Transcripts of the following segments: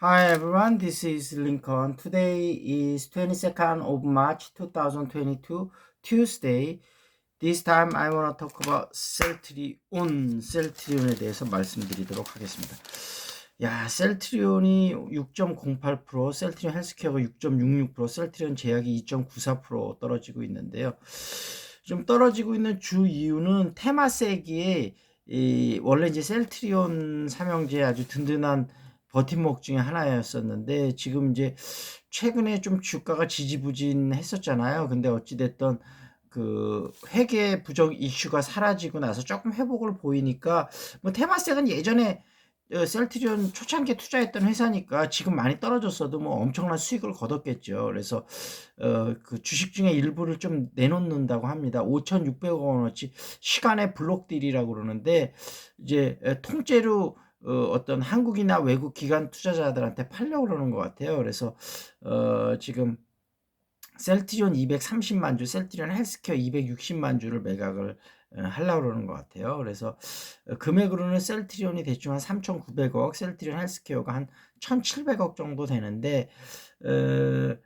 Hi everyone, this is Lincoln. Today is 22nd of March 2022, Tuesday. This time I want to talk about 셀트리온, 셀트리온에 대해서 말씀드리도록 하겠습니다. 야, 셀트리온이 6.08%, 셀트리온 헬스케어가 6.66%, 셀트리온 제약이 2.94% 떨어지고 있는데요. 좀 떨어지고 있는 주 이유는 테마세기에 이 원래 이제 셀트리온 삼형제 아주 든든한 버팀목 중에 하나였었는데 지금 이제 최근에 좀 주가가 지지부진했었잖아요. 근데 어찌됐던 그 회계 부정 이슈가 사라지고 나서 조금 회복을 보이니까 뭐 테마섹은 예전에 어, 셀트리온 초창기에 투자했던 회사니까 지금 많이 떨어졌어도 뭐 엄청난 수익을 거뒀겠죠. 그래서 어, 그 주식 중에 일부를 좀 내놓는다고 합니다. 5,600억 원어치 시간의 블록딜이라고 그러는데 이제 에, 통째로 어, 어떤 한국이나 외국 기관 투자자들한테 팔려고 그러는 것 같아요. 그래서 어, 지금 셀트리온 230만 주, 셀트리온 헬스케어 260만 주를 매각을 어, 하려고 그러는 것 같아요. 그래서 어, 금액으로는 셀트리온이 대충 한 3,900억, 셀트리온 헬스케어가 한 1,700억 정도 되는데 어,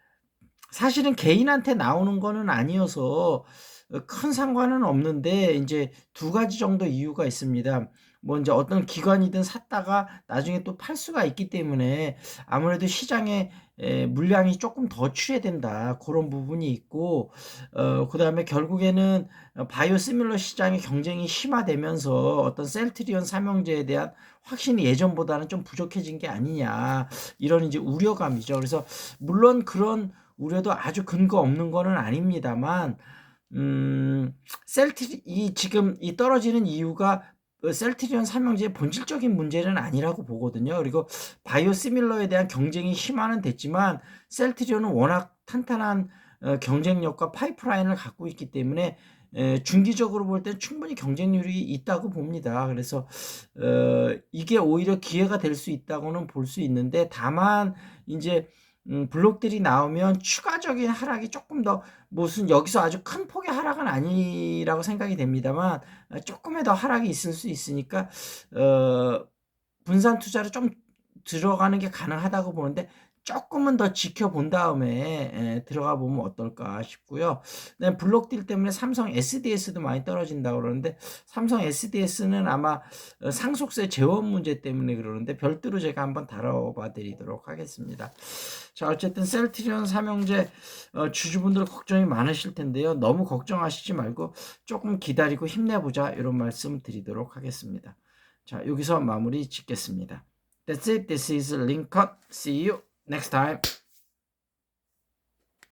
사실은 개인한테 나오는 거는 아니어서 어, 큰 상관은 없는데 이제 두 가지 정도 이유가 있습니다. 뭐 이제 어떤 기관이든 샀다가 나중에 또 팔 수가 있기 때문에 아무래도 시장에 에, 물량이 조금 더 출해된다 그런 부분이 있고 어, 그 다음에 결국에는 바이오 시밀러 시장의 경쟁이 심화되면서 어떤 셀트리온 삼형제에 대한 확신이 예전보다는 좀 부족해진 게 아니냐 이런 이제 우려감이죠. 그래서 물론 그런 우려도 아주 근거 없는 거는 아닙니다만 음, 셀트리 이 지금 이 떨어지는 이유가 그 셀트리온 삼형제의 본질적인 문제는 아니라고 보거든요. 그리고 바이오시밀러에 대한 경쟁이 심화는 됐지만 셀트리온은 워낙 탄탄한 어, 경쟁력과 파이프라인을 갖고 있기 때문에 에, 중기적으로 볼때 충분히 경쟁률이 있다고 봅니다. 그래서 어, 이게 오히려 기회가 될 수 있다고는 볼 수 있는데 다만 이제 음, 블록들이 나오면 추가적인 하락이 조금 더 무슨 여기서 아주 큰 폭의 하락은 아니라고 생각이 됩니다만 어, 조금의 더 하락이 있을 수 있으니까 어, 분산 투자를 좀 들어가는 게 가능하다고 보는데 조금은 더 지켜본 다음에 에, 들어가 보면 어떨까 싶고요. 그다음에 블록딜 때문에 삼성 SDS도 많이 떨어진다고 그러는데 삼성 SDS는 아마 어, 상속세 재원 문제 때문에 그러는데 별도로 제가 한번 다뤄봐 드리도록 하겠습니다. 자, 어쨌든 셀트리온 삼형제 어, 주주분들 걱정이 많으실 텐데요. 너무 걱정하시지 말고 조금 기다리고 힘내보자 이런 말씀 드리도록 하겠습니다. 자, 여기서 마무리 짓겠습니다. That's it. This is Lincoln. See you next time.